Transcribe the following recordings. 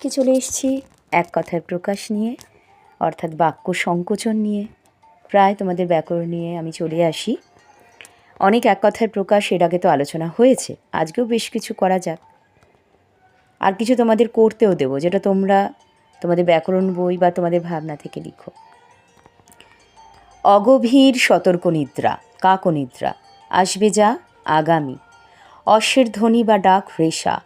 কি চলে এসেছি? এক কথায় প্রকাশ নিয়ে, অর্থাৎ বাক্য সংকোচন নিয়ে। প্রায় তোমাদের ব্যাকরণ নিয়ে আমি চলে আসি। অনেক এক কথায় প্রকাশ, এর আগে তো আলোচনা হয়েছে। আজকেও বেশ কিছু করা যাক। আর কিছু তোমাদের করতেও দেবো, যেটা তোমরা তোমাদের ব্যাকরণ বই বা তোমাদের ভাবনা থেকে লিখো। অগভীর সতর্ক নিদ্রা, কাক নিদ্রা, আসবে যা আগামী। অশ্বের ধ্বনি বা ডাক রেশা।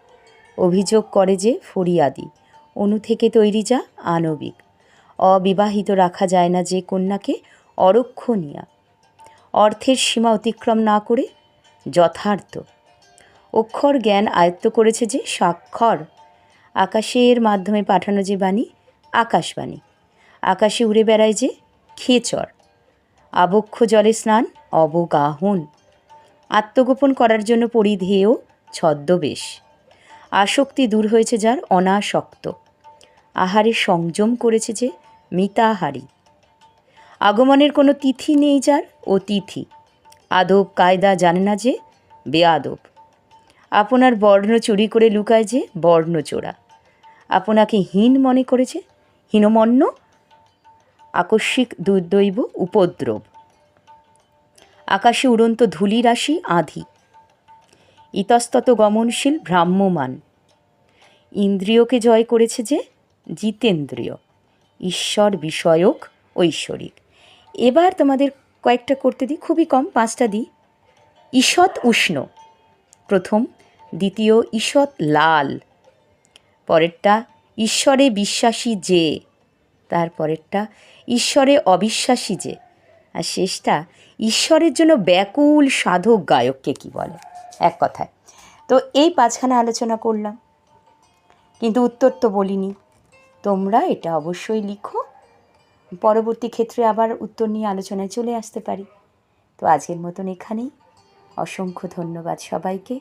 অভিযোগ করে যে ফরিয়াদি। অনু থেকে তৈরি যা আণবিক। অবিবাহিত রাখা যায় না যে কন্যাকে অরক্ষণীয়া। অর্থের সীমা অতিক্রম না করে যথার্থ। অক্ষর জ্ঞান আয়ত্ত করেছে যে স্বাক্ষর। আকাশের মাধ্যমে পাঠানো যে বাণী, আকাশবাণী। আকাশে উড়ে বেড়ায় যে খেচর আবক্ষ জলে স্নান, অবগাহন। আত্মগোপন করার জন্য পরিধেয় ছদ্মবেশ। আসক্তি দূর হয়েছে যার অনাসক্ত। আহারে সংযম করেছে যে মিতাহারি আগমনের কোনো তিথি নেই যার, ও তিথি। আদব কায়দা জানে না যে বেআদব। আপনার বর্ণ চুরি করে লুকায় যে বর্ণ চোরা। আপনাকে হীন মনে করেছে, হীনমন্য, আকস্মিক দুর্দৈব উপদ্রব। আকাশে উড়ন্ত ধূলি রাশি আধি। ইতস্তত গমনশীল ভ্রাম্যমান ইন্দ্রিয়কে জয় করেছে যে জিতেন্দ্রিয়। ঈশ্বর বিষয়ক, ঐশ্বরিক। এবার তোমাদের কয়েকটা করতে দিই, খুবই কম, পাঁচটা দিই। ঈষৎ উষ্ণ। প্রথম, দ্বিতীয়, ঈষৎ লাল। পরেরটা, ঈশ্বরে বিশ্বাসী যে। তারপরেরটা, ঈশ্বরে অবিশ্বাসী যে। আর শেষটা, ঈশ্বরের জন্য ব্যাকুল সাধক গায়ককে কি বলে? এক কথায়। তো এই পাঁচখানা আলোচনা করলাম। কিন্তু উত্তর তো বলিনি। তোমরা এটা অবশ্যই লিখো। পরবর্তী ক্ষেত্রে আবার উত্তর নিয়ে আলোচনায় চলে আসতে পারি। তো আজকের মতন এখানেই। অসংখ্য ধন্যবাদ সবাইকে।